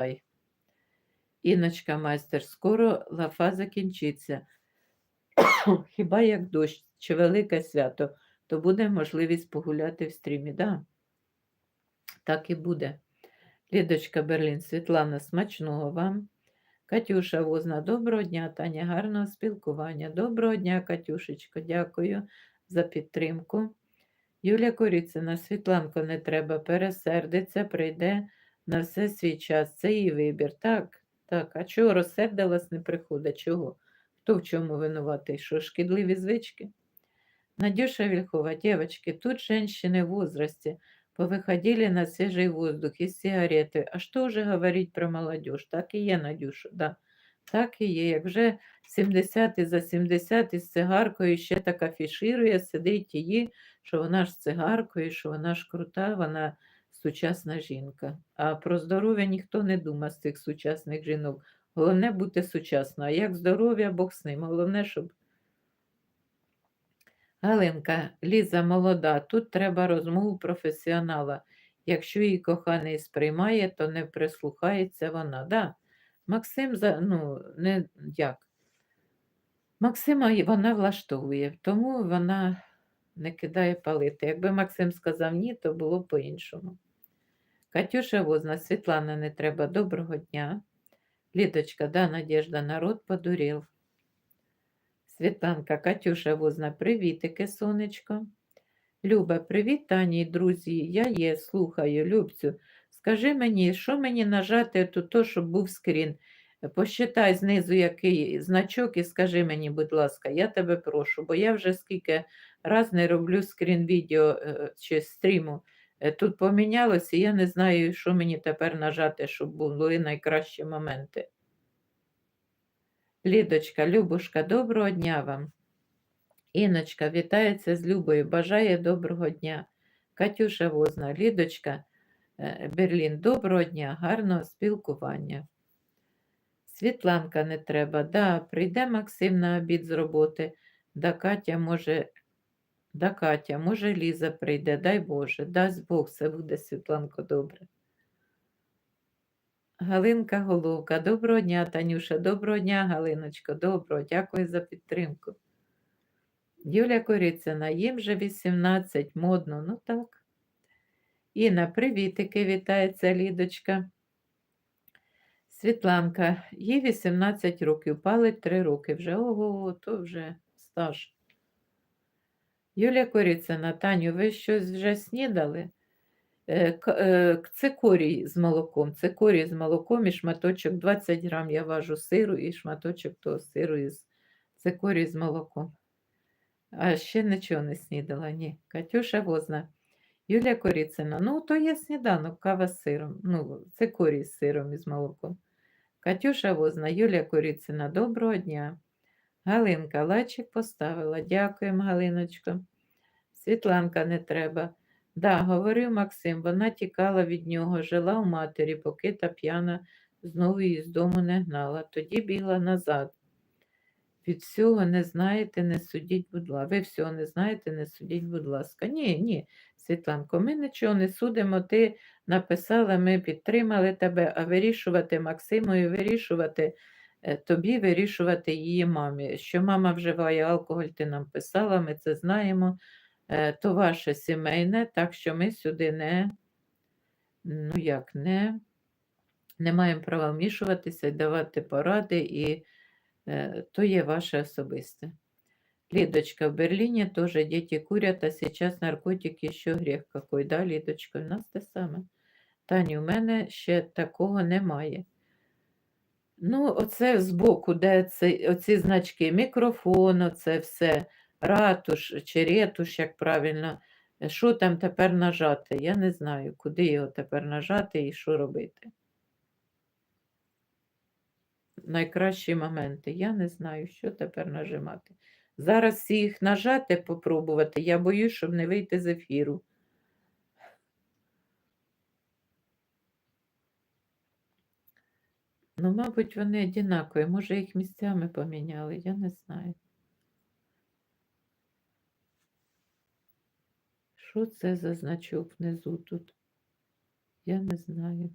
Ай. Іночка майстер, скоро лафа закінчиться. Хіба як дощ чи велике свято, то буде можливість погуляти в стрімі. Да? Так і буде. Лідочка Берлін, Світлана, смачного вам. Катюша Возна, доброго дня, Таня, гарного спілкування. Доброго дня, Катюшечко, дякую за підтримку. Юля Коріцина, Світланко, не треба, пересердиться, прийде на все свій час. Це її вибір. Так, так. А чого розсердилась, не приходить? Чого? Хто в чому винуватий? Що шкідливі звички? Надюша Вільхова, девочки, тут женщины в возрасте повыходили на свежий воздух и сигарети. А що вже говорить про молодежь? Так і є, Надюша, да. Так і є. Як вже 70 і за 70 із цигаркою ще так афіширує, сидить її, що вона ж цигаркою, що вона ж крута, вона сучасна жінка. А про здоров'я ніхто не думає з цих сучасних жінок. Головне бути сучасною. А як здоров'я, Бог з ним. Головне, щоб. Галинка, Ліза молода, тут треба розмову професіонала. Якщо її коханий сприймає, то не прислухається вона. Да. Максим ну, не як. Максима вона влаштовує, тому вона не кидає палити. Якби Максим сказав ні, то було по-іншому. Катюша Возна, Світлана, не треба. Доброго дня. Лідочка, да, Надежда, народ подурів. Світланка, Катюша Возна, привітики, сонечко. Люба, привіт, Тані, друзі. Я є, слухаю, Любцю. Скажи мені, що мені нажати тут, то, щоб був скрін? Посчитай знизу який значок і скажи мені, будь ласка, я тебе прошу, бо я вже скільки раз не роблю скрін відео е, чи стріму. Е, Тут помінялося, я не знаю, що мені тепер нажати, щоб були найкращі моменти. Лідочка, Любушка, доброго дня вам. Іночка вітається з Любою, бажає доброго дня. Катюша Возна, Лідочка, е, Берлін, доброго дня, гарного спілкування. Світланка не треба. Да, прийде Максим на обід з роботи. Да Катя може, да Катя, може Ліза прийде, дай Боже, дасть Бог, все буде, Світланко, добре. Галинка Головка, доброго дня, Танюша, доброго дня, Галиночко, доброго, дякую за підтримку. Юля Корицина, їм же 18, модно, ну так. Інна, привітики, вітається Лідочка. Світланка, їй 18 років, палить 3 роки вже. Ого, то вже стаж. Юлія Корицина, Таню, ви щось вже снідали? Е, е, з молоком. Цикорій з молоком і шматочок 20 грам я важу сиру і шматочок того сиру із цикорій з молоком. А ще нічого не снідала, ні. Катюша Возна. Юлія Коріцина. Ну, то є сніданок, кава з сиром. Ну, цикорій з сиром і з молоком. Катюша Возна, Юлія Коріцина, доброго дня. Галинка, лайчик поставила. Дякуємо, Галиночко. Світланка не треба. Да, говорив Максим, вона тікала від нього, жила у матері, поки та п'яна знову її з дому не гнала. Тоді бігла назад. Від всього не знаєте, не судіть, будь ласка. Ви всього не знаєте, не судіть, будь ласка. Ні, ні, Світланко, ми нічого не судимо. Ти написала, ми підтримали тебе, а вирішувати Максимою, вирішувати тобі, вирішувати її мамі. Що мама вживає алкоголь, ти нам писала, ми це знаємо. Е, То ваше сімейне, так що ми сюди не, ну як, не, не маємо права вмішуватися, і давати поради і. Э, то є ваше особисте. Лидочка, в Берлине тоже дети курят, а сейчас наркотики еще грех какой, да, Лідочка? У нас те саме. Тані, у мене ще такого немає. Ну, оце збоку, де це, оці значки, мікрофон, оце все, ратуш чи ретуш, як правильно. Е, Що там тепер нажати? Я не знаю, куди його тепер нажати і що робити. найкращі моменти. Я не знаю, що тепер нажимати. Зараз їх нажати, попробувати. Я боюсь, щоб не вийти з ефіру. Ну, мабуть, вони однакові. Може, їх місцями поміняли, я не знаю. Що це за значок внизу тут? Я не знаю.